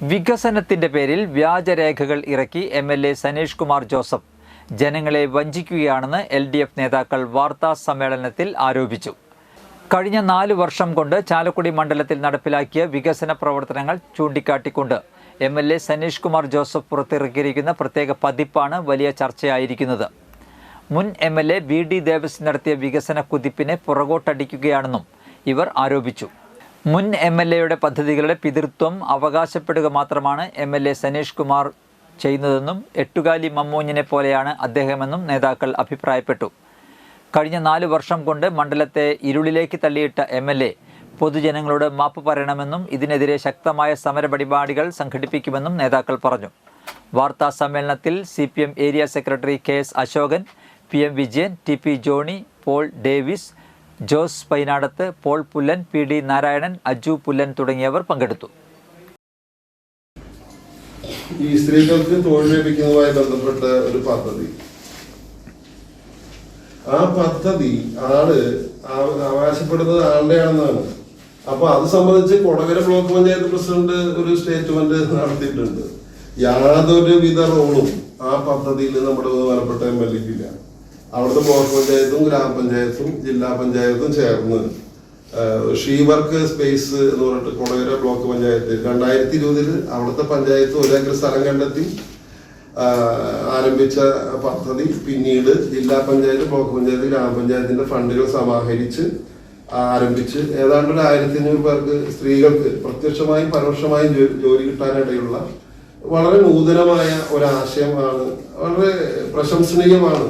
വികസനത്തിന്റെ പേരിൽ വ്യാജരേഖകൾ ഇറക്കി M L A Saneesh Kumar Joseph. ജനങ്ങളെ വഞ്ചിക്കുകയാണെന്ന് എൽ ഡി എഫ് നേതാക്കൾ വാർത്താ സമ്മേളനത്തിൽ ആരോപിച്ചു. കഴിഞ്ഞ നാല് വർഷം കൊണ്ട് ചാലക്കുടി മണ്ഡലത്തിൽ നടപ്പിലാക്കിയ വികസന പ്രവർത്തനങ്ങൾ ചൂണ്ടിക്കാട്ടിക്കൊണ്ട് M L A Saneesh Kumar Joseph പുറത്തിറക്കിയിരിക്കുന്ന പ്രത്യേക പതിപ്പാണ് വലിയ ചർച്ചയായിരിക്കുന്നത്. മുൻ M L A V D Devassy നടത്തിയ വികസന കുതിപ്പിനെ പുറകോട്ടടിക്കുകയാണെന്നും ഇവർ ആരോപിച്ചു. മുൻ എം എൽ എയുടെ പദ്ധതികളുടെ പിതൃത്വം അവകാശപ്പെടുക മാത്രമാണ് M L A Saneesh Kumar ചെയ്യുന്നതെന്നും എട്ടുകാലി മമ്മൂഞ്ഞിനെ പോലെയാണ് അദ്ദേഹമെന്നും നേതാക്കൾ അഭിപ്രായപ്പെട്ടു. കഴിഞ്ഞ നാല് വർഷം കൊണ്ട് മണ്ഡലത്തെ ഇരുളിലേക്ക് തള്ളിയിട്ട എം എൽ എ പൊതുജനങ്ങളോട് മാപ്പ് പറയണമെന്നും ഇതിനെതിരെ ശക്തമായ സമരപരിപാടികൾ സംഘടിപ്പിക്കുമെന്നും നേതാക്കൾ പറഞ്ഞു. വാർത്താ സമ്മേളനത്തിൽ C P M area secretary K S Ashokan P M Vijayan T P Johnny Paul Davis Jose Painadath Paul Pullan P D Narayanan Aju Pullan തുടങ്ങിയവർ പങ്കെടുത്തു. ഈ സ്ത്രീകൾക്ക് തൊഴിൽ ലഭിക്കുന്നതുമായി ബന്ധപ്പെട്ട ഒരു പദ്ധതി. ആ പദ്ധതി ആൾ അവകാശപ്പെടുന്നത് ആളുടെ ആണെന്നാണ് അപ്പൊ അത് സംബന്ധിച്ച് കൊടകര ബ്ലോക്ക് പഞ്ചായത്ത് പ്രസിഡന്റ് ഒരു സ്റ്റേറ്റ്മെന്റ് നടത്തിയിട്ടുണ്ട്. യാതൊരു വിധ റോളും ആ പദ്ധതിയിൽ നമ്മുടെ ബഹുമാനപ്പെട്ട എം എൽ എക്കില്ല അവിടുത്തെ ബ്ലോക്ക് പഞ്ചായത്തും ഗ്രാമപഞ്ചായത്തും ജില്ലാ പഞ്ചായത്തും ചേർന്ന് ഷീ വർക്ക് സ്പേസ് എന്ന് പറഞ്ഞിട്ട് കൊടകര ബ്ലോക്ക് പഞ്ചായത്ത്. രണ്ടായിരത്തി ഇരുപതിൽ അവിടുത്തെ പഞ്ചായത്ത് ഒരേക്കർ സ്ഥലം കണ്ടെത്തി. ആരംഭിച്ച പദ്ധതി പിന്നീട് ജില്ലാ പഞ്ചായത്ത് ബ്ലോക്ക് പഞ്ചായത്ത് ഗ്രാമപഞ്ചായത്തിന്റെ ഫണ്ടുകൾ സമാഹരിച്ച് ആരംഭിച്ച് ഏതാണ്ട് ഒരു ആയിരത്തി അഞ്ഞൂറ് പേർക്ക് സ്ത്രീകൾക്ക് പ്രത്യക്ഷമായും പരോക്ഷമായും ജോലി കിട്ടാനിടയുള്ള വളരെ നൂതനമായ ഒരാശയമാണ് വളരെ പ്രശംസനീയമാണ്